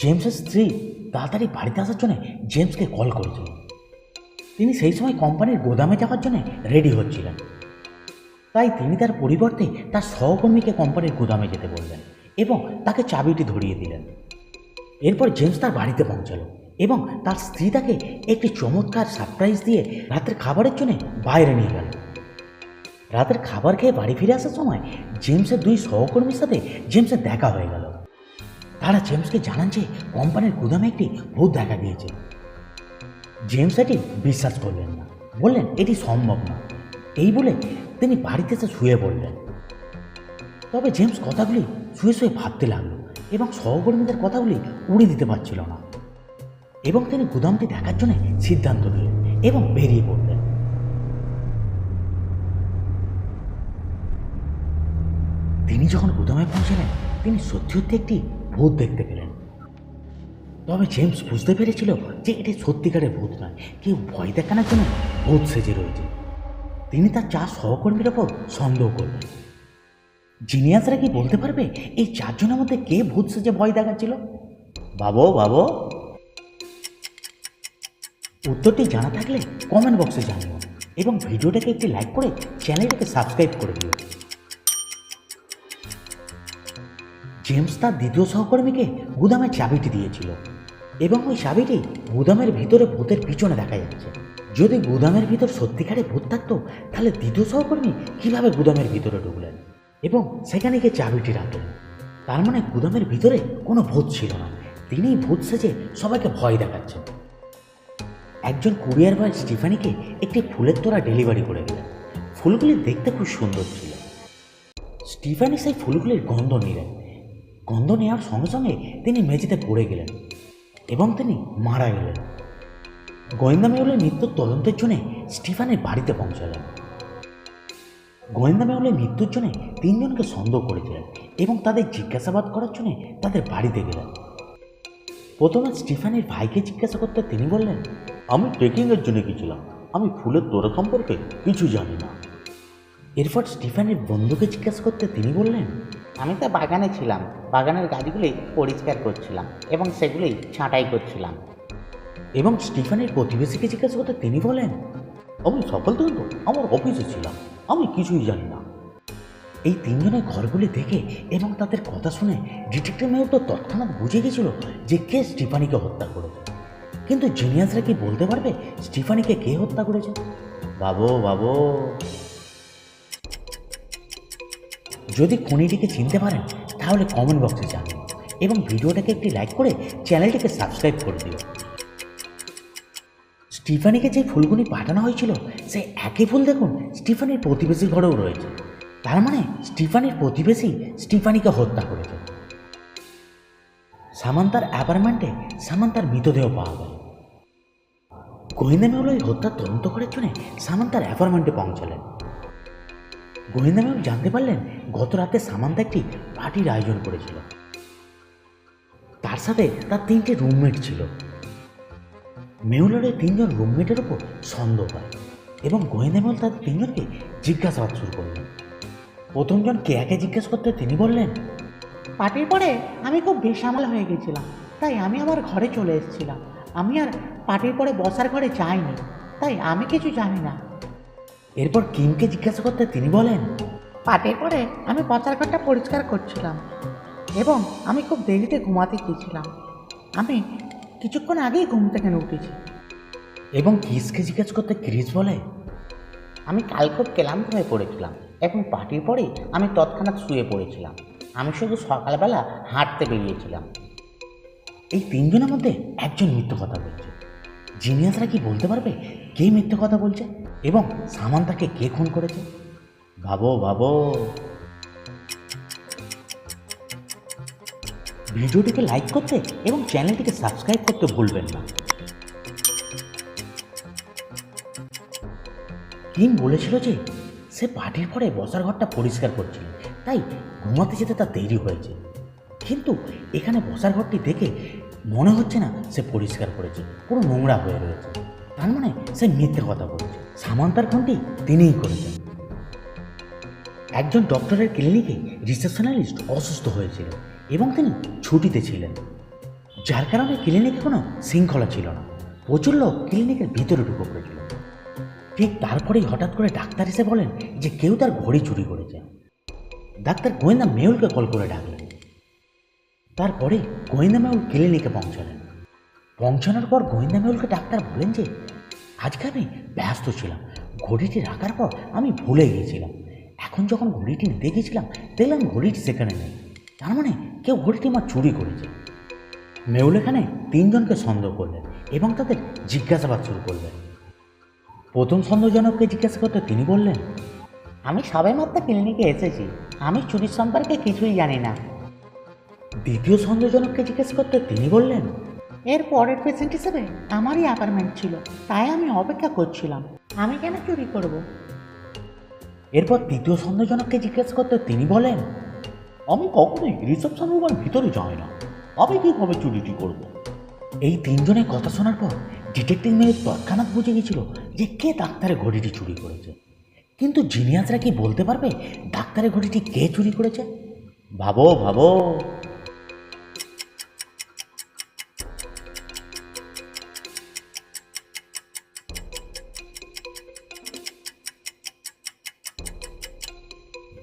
জেমসের স্ত্রী তাড়াতাড়ি বাড়িতে আসার জন্য জেমসকে কল করেছিল। তিনি সেই সময় কোম্পানির গোদামে যাওয়ার জন্য রেডি হচ্ছিলেন। তাই তিনি তার পরিবর্তে তার সহকর্মীকে কোম্পানির গোদামে যেতে বললেন এবং তাকে চাবিটি ধরিয়ে দিলেন। এরপর জেমস তার বাড়িতে পৌঁছালো এবং তার স্ত্রী তাকে একটি চমৎকার সারপ্রাইজ দিয়ে রাতের খাবারের জন্য বাইরে নিয়ে গেল। রাতের খাবার খেয়ে বাড়ি ফিরে আসার সময় জেমসের দুই সহকর্মীর সাথে জেমসের দেখা হয়ে গেল। তারা জেমসকে জানান যে কোম্পানির গুদামে একটি ভূত দেখা দিয়েছে। জেমস এটি বিশ্বাস করলেন না। বললেন, এটি সম্ভব না। এই বলে তিনি বাড়িতে এসে শুয়ে পড়লেন। তবে জেমস কথাগুলি শুয়ে শুয়ে ভাবতে লাগল এবং সহকর্মীদের কথাগুলি উড়ে দিতে পারছিল না। এবং তিনি গুদামটি দেখার জন্য সিদ্ধান্ত নিলেন এবং বেরিয়ে পড়লেন। তিনি যখন গুদামে পৌঁছলেন, তিনি সত্যি সত্যি একটি ভূত দেখতে পেলেন। তবে জেমস বুঝতে পেরেছিল যে এটি সত্যিকারের ভূত নয়। কেউ ভয় দেখানোর জন্য ভূত সেজে রয়েছে। তিনি তার চার সহকর্মীর ওপর সন্দেহ করলেন। জিনিয়াসরা কি বলতে পারবে এই চারজনের মধ্যে কে ভূত সেজে ভয় দেখাচ্ছিল? বাবো বাবো। উত্তরটি জানা থাকলে কমেন্ট বক্সে জানিও এবং ভিডিওটাকে একটি লাইক করে চ্যানেলটাকে সাবস্ক্রাইব করে দিও। জেমস তার দ্বিতীয় সহকর্মীকে গুদামের চাবিটি দিয়েছিল এবং ওই চাবিটি গুদামের ভিতরে ভূতের পিছনে দেখা যাচ্ছে। যদি গুদামের ভিতর সত্যিকারে ভূত থাকতো, তাহলে দ্বিতীয় সহকর্মী কীভাবে গুদামের ভিতরে ঢুকলেন এবং সেখানে গিয়ে চাবিটি রাখলেন? তার মানে গুদামের ভিতরে কোনো ভূত ছিল না। তিনি ভূত সেজে সবাইকে ভয় দেখাচ্ছেন। একজন কুরিয়ার বয় স্টিফানিকে একটি ফুলের তোড়া ডেলিভারি করে দিলেন। ফুলগুলি দেখতে খুব সুন্দর ছিল। স্টিফানি সেই ফুলগুলির গন্ধ নিলেন। গন্ধ নেওয়ার সঙ্গে সঙ্গে তিনি মেঝেতে পড়ে গেলেন এবং তিনি মারা গেলেন। গোয়েন্দা মেহুলের মৃত্যুর তদন্তের জন্য স্টিফানের বাড়িতে পৌঁছালেন। গোয়েন্দা মেহুলের মৃত্যুর জন্য তিনজনকে সন্দেহ করেছিলেন এবং তাদের জিজ্ঞাসাবাদ করার জন্য তাদের বাড়িতে গেলেন। প্রথমে স্টিফানের ভাইকে জিজ্ঞাসা করতে তিনি বললেন, আমি ট্রেকিংয়ের জন্য গেছিলাম। আমি ফুলের তোড়া সম্পর্কে কিছু জানি না। এরপর স্টিফানের বন্ধুকে জিজ্ঞাসা করতে তিনি বললেন আমি তো বাগানে ছিলাম, বাগানের গাছগুলি পরিষ্কার করছিলাম এবং সেগুলি ছাঁটাই করছিলাম। এবং স্টিফানের প্রতিবেশীকে জিজ্ঞাসা করতে তিনি বলেন, আমি সকাল তো আমার অফিসে ছিলাম, আমি কিছুই জানি না। এই তিনজনের ঘরগুলি দেখে এবং তাদের কথা শুনে ডিটেকটিভ মেয়র তো তৎক্ষণাৎ বুঝে গেছিল যে কে স্টিফানিকে হত্যা করেছে। কিন্তু জিনিয়াসরা কি বলতে পারবে স্টিফানিকে কে হত্যা করেছে? বাবু বাবু। যদি খুনিটিকে চিনতে পারেন, তাহলে কমেন্ট বক্সে জানান এবং ভিডিওটাকে একটি লাইক করে চ্যানেলটিকে সাবস্ক্রাইব করে দিও স্টিফানিকে যে ফুলগুলি পাঠানো হয়েছিল সে একই ফুল দেখুন স্টিফানির প্রতিবেশীর ঘরেও রয়েছে। তার মানে স্টিফানির প্রতিবেশী স্টিফানিকে হত্যা করেছে। সামান্তার অ্যাপার্টমেন্টে সামান্তার মৃতদেহ পাওয়া গেল। গোয়েন্দা মেহুল ওই হত্যার তদন্ত করার জন্য সামান্তার অ্যাপার্টমেন্টে পৌঁছালেন। গোয়েন্দা মেহুল জানতে পারলেন গত রাতে সামান্তা একটি পার্টির আয়োজন করেছিল। তার সাথে তার তিনটে রুমমেট ছিল। মেহুলের ওই তিনজন রুমমেটের ওপর সন্দেহ হয় এবং গোয়েন্দা মেহুল তাদের তিনজনকে জিজ্ঞাসাবাদ শুরু করলেন। প্রথমজন কেয়াকে জিজ্ঞেস করতে তিনি বললেন, পার্টির পরে আমি খুব বেসামাল হয়ে গেছিলাম, তাই আমি আমার ঘরে চলে এসেছিলাম। আমি আর পার্টির পরে বসার ঘরে যাইনি, তাই আমি কিছু জানি না। এরপর কিমকে জিজ্ঞাসা করতে তিনি বলেন পার্টির পরে আমি বসার ঘরটা পরিষ্কার করছিলাম এবং আমি খুব দেরিতে ঘুমাতে গিয়েছিলাম। আমি কিছুক্ষণ আগেই ঘুম থেকে উঠেছি। এবং ক্রিসকে জিজ্ঞাসা করতে ক্রিস বলে আমি কাল খুব ক্লান্ত হয়ে পড়েছিলাম এবং পার্টির পরেই আমি তৎক্ষণাৎ শুয়ে পড়েছিলাম। আমি শুধু সকালবেলা হাঁটতে বেরিয়েছিলাম। এই তিনজনের মধ্যে একজন মিথ্যে কথা বলছে। জিনিয়াসরা কি বলতে পারবে? কে মিথ্যে কথা বলছে? এবং সামান্তাকে কে খুন করেছে? ভাবো ভাবো। ভিডিওটিকে লাইক করতে এবং চ্যানেলটিকে সাবস্ক্রাইব করতে ভুলবেন না। কিম বলেছিল যে, সে পার্টির পরে বসার ঘরটা পরিষ্কার করছিল, তাই ঘুমাতে যেতে তার দেরি হয়েছে। কিন্তু এখানে বসার ঘরটি দেখে মনে হচ্ছে না সে পরিষ্কার করেছে, পুরো নোংরা হয়ে রয়েছে। তার মানে সে মিথ্যে কথা বলছে। সামান্তার খুনটি তিনিই করেছেন। একজন ডক্টরের ক্লিনিকে রিসেপশনালিস্ট অসুস্থ হয়েছিল এবং তিনি ছুটিতে ছিলেন। যার কারণে ক্লিনিকে কোনো শৃঙ্খলা ছিল না। প্রচুর লোক ক্লিনিকের ভিতরে ঢুকে পড়েছিল। ঠিক তারপরেই হঠাৎ করে ডাক্তার এসে বলেন যে কেউ তার ঘড়ি চুরি করেছে। ডাক্তার গোয়েন্দা মেহুলকে কল করে ডাকলেন। তারপরে গোয়েন্দা মেহুল ক্লিনিকে পৌঁছালেন। পৌঁছানোর পর গোয়েন্দা মেহুলকে ডাক্তার বলেন যে আজকে আমি ব্যস্ত ছিলাম। ঘড়িটি রাখার পর আমি ভুলে গিয়েছিলাম। এখন যখন ঘড়িটি নিতে গেছিলাম দেখলাম ঘড়িটি সেখানে নেই। তার মানে কেউ ঘড়িটি আমার চুরি করেছে। মেউল এখানে তিনজনকে সন্দেহ করলেন এবং তাদের জিজ্ঞাসাবাদ শুরু করলেন। প্রথম সন্দেহজনককে জিজ্ঞাসা করতে তিনি বললেন, আমি সবে মাত্র ক্লিনিকে এসেছি। আমি চুরির সম্পর্কে কিছুই জানি না। দ্বিতীয় সন্দেহজনককে জিজ্ঞেস করতে তিনি বললেন এর পরের পেশেন্ট হিসেবে আমারই অ্যাপার্টমেন্ট ছিল, তাই আমি অপেক্ষা করছিলাম। আমি কেন চুরি করব। এরপর তৃতীয় সন্দেহজনককে জিজ্ঞাসা করতে তিনি বলেন, আমি কখনোই রিসেপশন রুমের ভিতরে যাই না। আমি কীভাবে চুরিটি করব? এই তিনজনের কথা শোনার পর ডিটেকটিভ মেয়ের তৎক্ষণাৎ বুঝে গেছিল যে কে ডাক্তারের ঘড়িটি চুরি করেছে। কিন্তু জিনিয়াসরা কি বলতে পারবে ডাক্তারের ঘড়িটি কে চুরি করেছে? ভাবো ভাবো।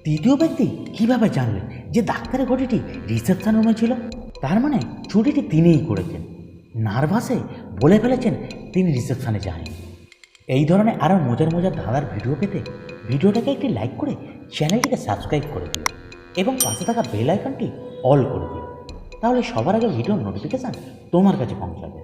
তৃতীয় ব্যক্তি কীভাবে জানলেন যে ডাক্তারের ঘটিটি রিসেপশন রুমে ছিল? তার মানে চুরিটি তিনিই করেছেন। নার্ভাসে বলে ফেলেছেন তিনি রিসেপশনে যায়নি। এই ধরনের আরও মজার মজার ধাঁধার ভিডিও পেতে ভিডিওটাকে একটি লাইক করে চ্যানেলটিকে সাবস্ক্রাইব করে দিও এবং পাশে থাকা বেল আইকনটি অল করে দিও। তাহলে সবার আগে ভিডিওর নোটিফিকেশান তোমার কাছে পৌঁছাবে।